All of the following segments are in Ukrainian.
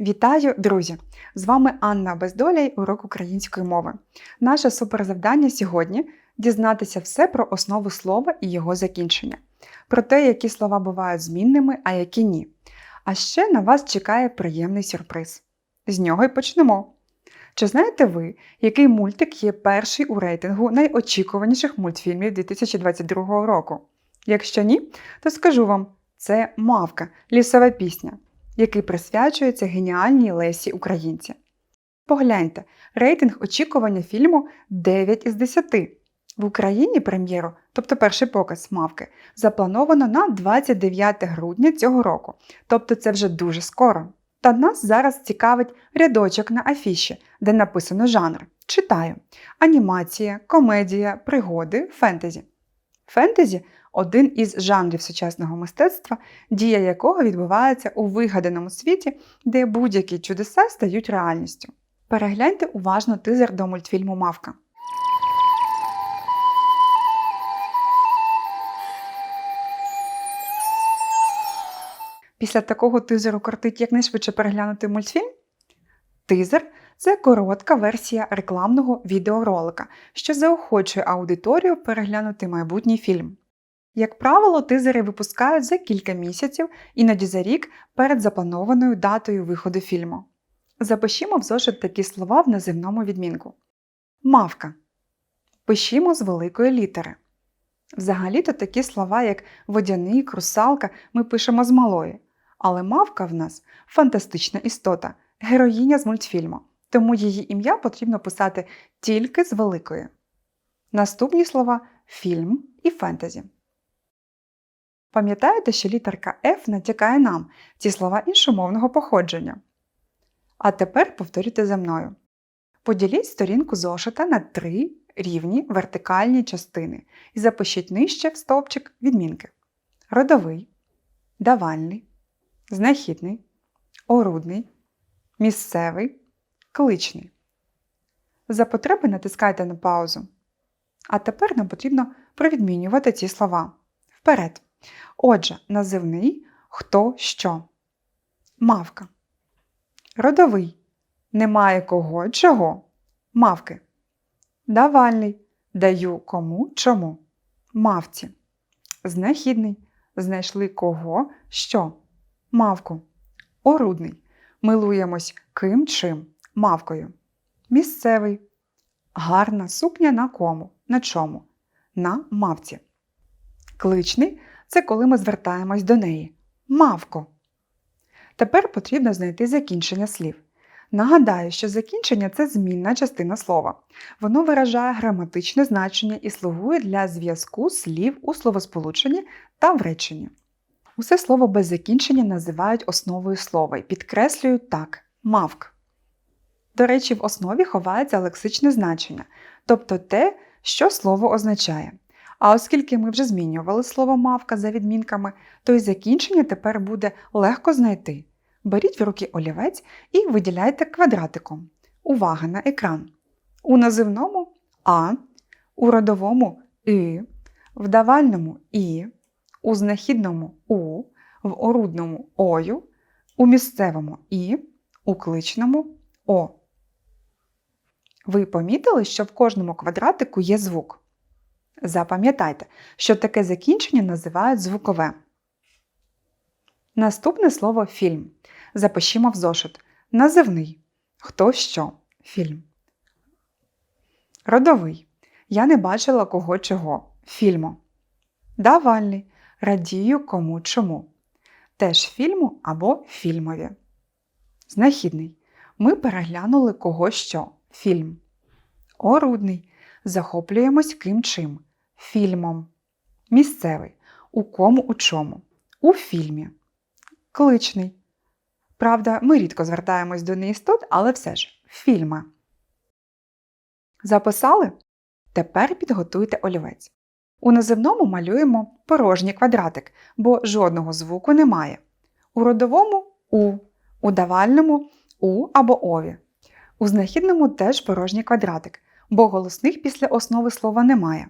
Вітаю, друзі! З вами Анна Бездоляй, урок української мови. Наше суперзавдання сьогодні дізнатися все про основу слова і його закінчення, про те, які слова бувають змінними, а які ні. А ще на вас чекає приємний сюрприз. З нього й почнемо. Чи знаєте ви, який мультик є перший у рейтингу найочікуваніших мультфільмів 2022 року? Якщо ні, то скажу вам: це Мавка, лісова пісня який присвячується геніальній Лесі Українці. Погляньте, рейтинг очікування фільму 9 із 10. В Україні прем'єру, тобто перший показ мавки, заплановано на 29 грудня цього року, тобто це вже дуже скоро. Та нас зараз цікавить рядочок на афіші, де написано жанр. Читаю: анімація, комедія, пригоди, фентезі. Фентезі один із жанрів сучасного мистецтва, дія якого відбувається у вигаданому світі, де будь-які чудеса стають реальністю. Перегляньте уважно тизер до мультфільму Мавка. Після такого тизеру кортить якнайшвидше переглянути мультфільм? Тизер це коротка версія рекламного відеоролика, що заохочує аудиторію переглянути майбутній фільм. Як правило, тизери випускають за кілька місяців, іноді за рік перед запланованою датою виходу фільму. Запишімо в зошит такі слова в називному відмінку. Мавка. Пишімо з великої літери. Взагалі-то такі слова, як водяник, русалка, ми пишемо з малої. Але мавка в нас фантастична істота, героїня з мультфільму, тому її ім'я потрібно писати тільки з великої. Наступні слова фільм і фентезі. Пам'ятаєте, що літерка F натякає нам ці слова іншомовного походження. А тепер повторюйте за мною. Поділіть сторінку зошита на три рівні вертикальні частини і запишіть нижче в стовпчик відмінки: родовий, давальний, знахідний, орудний, місцевий, кличний. За потреби натискайте на паузу. А тепер нам потрібно провідмінювати ці слова. Вперед! Отже, називний хто що. Мавка. Родовий. Немає кого чого. Мавки. Давальний. Даю кому чому. Мавці. Знахідний. Знайшли кого що. Мавку. Орудний. Милуємось ким чим. Мавкою. Місцевий. Гарна сукня на кому. На чому? На мавці. Кличний це коли ми звертаємось до неї. Мавко. Тепер потрібно знайти закінчення слів. Нагадаю, що закінчення це змінна частина слова. Воно виражає граматичне значення і слугує для зв'язку слів у словосполученні та в реченні. Усе слово без закінчення називають основою слова і підкреслюють так мавк. До речі, в основі ховається лексичне значення, тобто те, що слово означає. А оскільки ми вже змінювали слово мавка за відмінками, то й закінчення тепер буде легко знайти. Беріть в руки олівець і виділяйте квадратиком. Увага на екран. У називному А, у родовому И, в давальному І, у знахідному У, в орудному Ою, у місцевому І, у кличному О. Ви помітили, що в кожному квадратику є звук? Запам'ятайте, що таке закінчення називають звукове. Наступне слово фільм. Запишімо в зошит. Називний. Хто що? Фільм. Родовий. Я не бачила кого чого. Фільму. Давальний. Радію кому чому. Теж фільму або фільмові. Знахідний. Ми переглянули кого що. Фільм. Орудний. Захоплюємось ким чим фільмом. Місцевий. У кому у чому. У фільмі. Кличний. Правда, ми рідко звертаємось до неістот, але все ж фільма. Записали? Тепер підготуйте олівець. У називному малюємо порожній квадратик, бо жодного звуку немає. У родовому У, у давальному У або Ові. У знахідному теж порожній квадратик, бо голосних після основи слова немає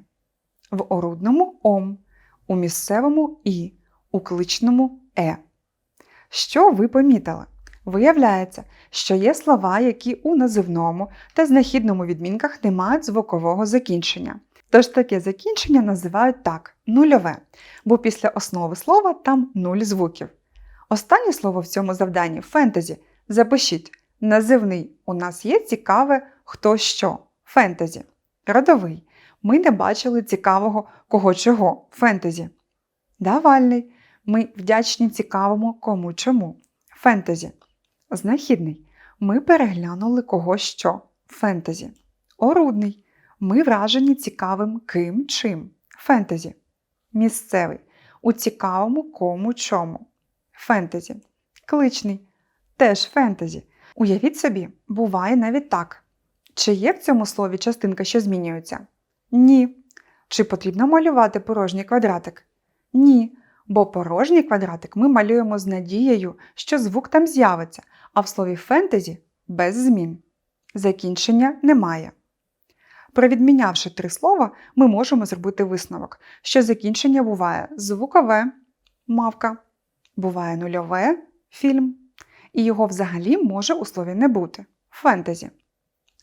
в орудному ом, у місцевому і, у кличному е. Що ви помітили? Виявляється, що є слова, які у називному та знахідному відмінках не мають звукового закінчення. Тож таке закінчення називають так нульове, бо після основи слова там нуль звуків. Останнє слово в цьому завданні фентезі. Запишіть. Називний у нас є цікаве хто що фентезі. Родовий. Ми не бачили цікавого кого чого фентезі. Давальний. Ми вдячні цікавому кому чому фентезі. Знахідний. Ми переглянули кого що фентезі. Орудний. Ми вражені цікавим ким чим фентезі. Місцевий. У цікавому кому чому фентезі. Кличний. Теж фентезі. Уявіть собі, буває навіть так. Чи є в цьому слові частинка, що змінюється? Ні. Чи потрібно малювати порожній квадратик? Ні. Бо порожній квадратик ми малюємо з надією, що звук там з'явиться, а в слові фентезі без змін. Закінчення немає. Провідмінявши три слова, ми можемо зробити висновок, що закінчення буває звукове мавка, буває нульове фільм, і його взагалі може у слові не бути фентезі.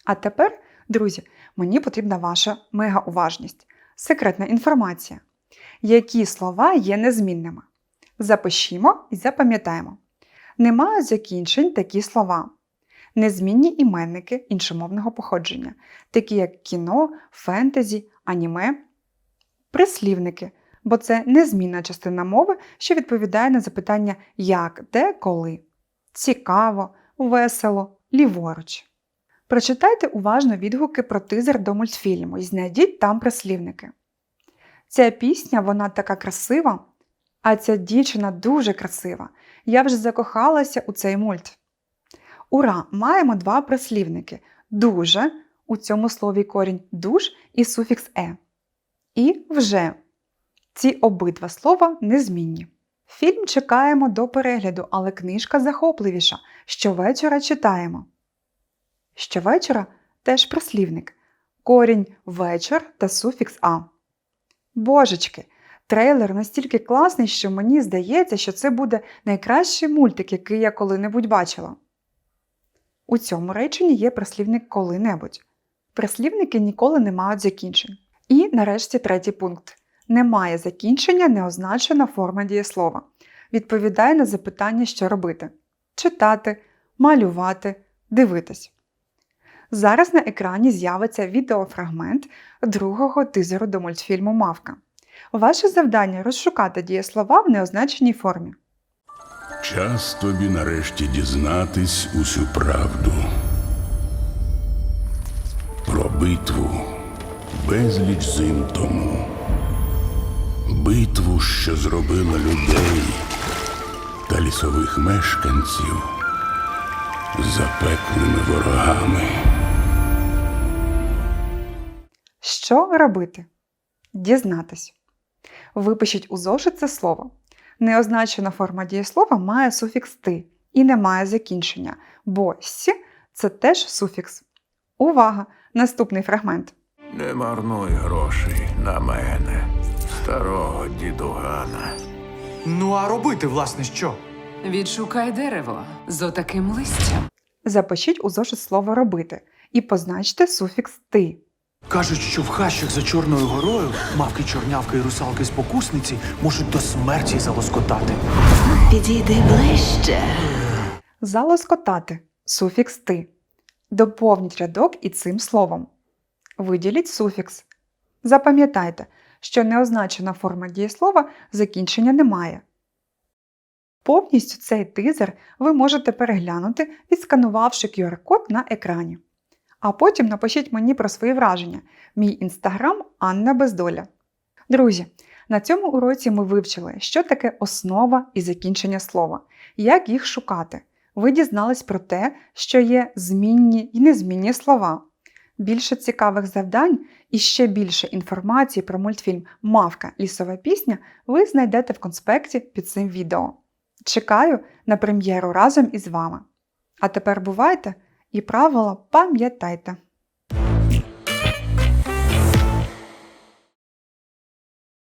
А тепер, друзі, мені потрібна ваша мегауважність, секретна інформація. Які слова є незмінними? Запишімо і запам'ятаємо. Немає закінчень такі слова. Незмінні іменники іншомовного походження, такі як кіно, фентезі, аніме, прислівники, бо це незмінна частина мови, що відповідає на запитання як, де, коли. Цікаво, весело, ліворуч. Прочитайте уважно відгуки про тизер до мультфільму і знайдіть там прислівники. Ця пісня, вона така красива, а ця дівчина дуже красива. Я вже закохалася у цей мульт. Ура! Маємо два прислівники. Дуже у цьому слові корінь дуж і суфікс е. І вже. Ці обидва слова незмінні. Фільм чекаємо до перегляду, але книжка захопливіша. Щовечора читаємо. Щовечора теж прислівник. Корінь вечір та суфікс а. Божечки, трейлер настільки класний, що мені здається, що це буде найкращий мультик, який я коли-небудь бачила. У цьому реченні є прислівник коли-небудь. Прислівники ніколи не мають закінчень. І нарешті третій пункт. Немає закінчення неозначена форма дієслова. Відповідає на запитання, що робити: читати, малювати, дивитись. Зараз на екрані з'явиться відеофрагмент другого тизеру до мультфільму Мавка. Ваше завдання розшукати дієслова в неозначеній формі. Час тобі нарешті дізнатись усю правду. Про битву безліч зим тому. Битву, що зробила людей та лісових мешканців запеклими ворогами. Що робити? Дізнатись. Випишіть у зошит це слово. Неозначена форма дієслова має суфікс ти і не має закінчення, бо «с» – це теж суфікс. Увага! Наступний фрагмент. Не марнуй грошей на мене, старого дідугана. Ну а робити, власне, що? Відшукай дерево з отаким листям. Запишіть у зошит слово робити і позначте суфікс ти. Кажуть, що в хащах за Чорною горою мавки, чорнявки і русалки спокусниці можуть до смерті залоскотати. Підійди ближче. Залоскотати суфікс ти. Доповніть рядок і цим словом. Виділіть суфікс. Запам'ятайте, що неозначена форма дієслова закінчення немає. Повністю цей тизер ви можете переглянути, відсканувавши QR-код на екрані. А потім напишіть мені про свої враження. Мій інстаграм Анна Бездоля. Друзі, на цьому уроці ми вивчили, що таке основа і закінчення слова, як їх шукати. Ви дізнались про те, що є змінні і незмінні слова. Більше цікавих завдань і ще більше інформації про мультфільм Мавка лісова пісня ви знайдете в конспекті під цим відео. Чекаю на прем'єру разом із вами. А тепер бувайте і правила пам'ятайте!